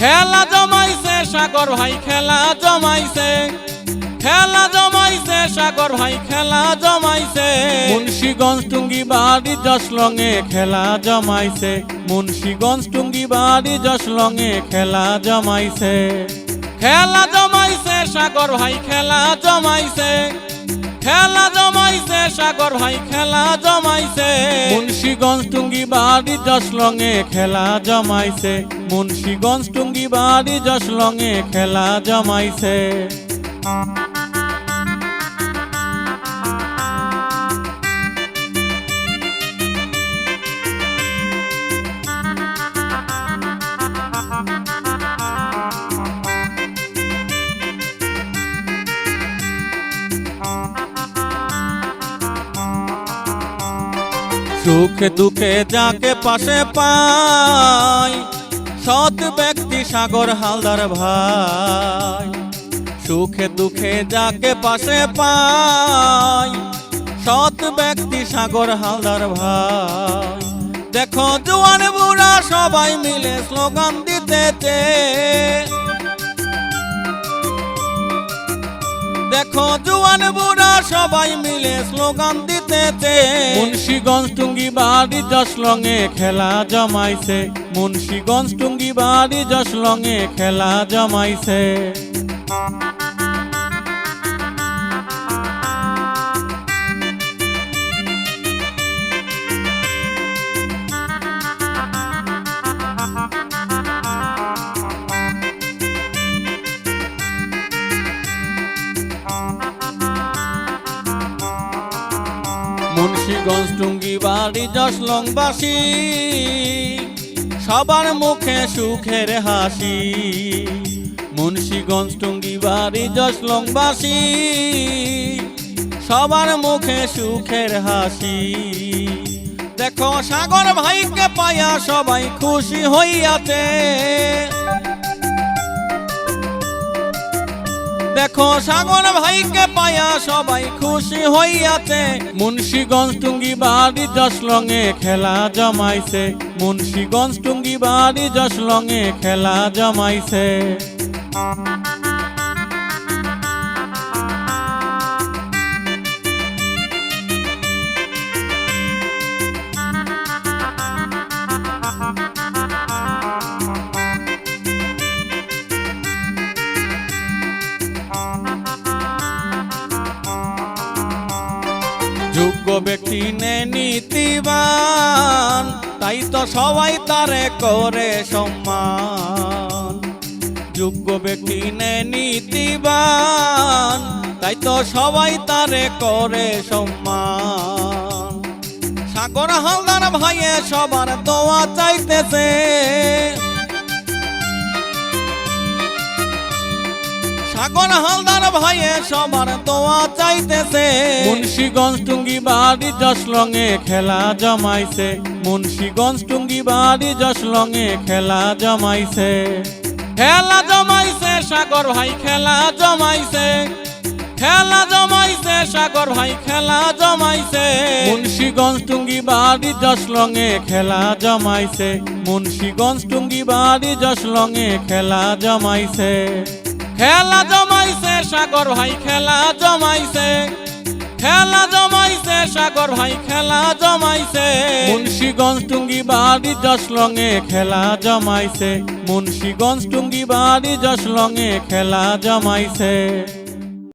খেলা জমাইছে সাগর ভাই খেলা জমাইছে। খেলা জমাইছে সাগর ভাই খেলা জমাইছে। মুন্সিগঞ্জ টুঙ্গি বাড়ি জসলঙে খেলা জমাইছে। মুন্সিগঞ্জ টুঙ্গি বাড়ি জসলঙে খেলা জমাইছে। খেলা জমাইছে সাগর ভাই খেলা জমাইছে। খেলা জমাইছে সাগর ভাই খেলা জমাইছে। মুন্সিগঞ্জ টুঙ্গি বাড়ি জসলঙে খেলা জমাইছে। মুন্সিগঞ্জ টুঙ্গি বাড়ি জসলঙে খেলা জমাইছে। সুখে দুঃখে যাকে পাশে পাই, সৎ ব্যক্তি সাগর হালদার ভাই। সুখে দুঃখে যাকে পাশে পাই, সৎ ব্যক্তি সাগর হালদার ভাই। দেখো জোয়ান বুড়া সবাই মিলে স্লোগান দিতেছে দেখো জুয়ান বুড়া সবাই মিলে স্লোগান দিতেছে। মুন্সিগঞ্জ টুঙ্গি বাড়ি জসলঙে খেলা জমাইছে। মুন্সিগঞ্জ টুঙ্গি বাড়ি এ খেলা জমাইছে। মুন্সিগঞ্জ টুঙ্গি বাড়ি জসলংবাসী সবার মুখে সুখের হাসি। মুন্সিগঞ্জ টুঙ্গি বাড়ি জসলংবাসী সবার মুখে সুখের হাসি। দেখো সাগর ভাইকে পায়া সবাই খুশি হইয়াছে। দেখো সাগর ভাইকে পায়া সবাই খুশি হইয়াছে। মুন্সিগঞ্জ টুঙ্গি বাড়ি জসলঙে খেলা জমাইছে। মুন্সিগঞ্জ টুঙ্গি বাড়ি জসলঙে খেলা জমাইছে। যোগ্য ব্যক্তি নে নীতিবান, তাই তো সবাই তারে করে সম্মান। যোগ্য ব্যক্তি নে নীতিবান, তাই তো সবাই তারে করে সম্মান। সাগর হালদার ভাইয়ে সবার দোয়া চাইতেছে সাগর হালদার ভাইয়ে সবার তোয়া চাইতেছে। মুন্সিগঞ্জ টুঙ্গি বাড়ি জসলঙে খেলা জমাইছে। মুন্সিগঞ্জ টুঙ্গি বাড়ি জসলঙে খেলা জমাইছে। খেলা জমাইছে, সাগর ভাই, খেলা জমাইছে। খেলা জমাইছে, সাগর ভাই, খেলা জমাইছে। মুন্সিগঞ্জ টুঙ্গি বাড়ি জসলঙে খেলা জমাইছে। মুন্সিগঞ্জ টুঙ্গি বাড়ি জসলঙে খেলা জমাইছে। খেলা জমাইছে সাগর ভাই, খেলা জমাইছে। খেলা জমাইছে সাগর ভাই, খেলা জমাইছে। মুন্সিগঞ্জ টুঙ্গি বাড়ি জসলঙে খেলা জমাইছে। মুন্সিগঞ্জ টুঙ্গি বাড়ি জসলঙে খেলা জমাইছে।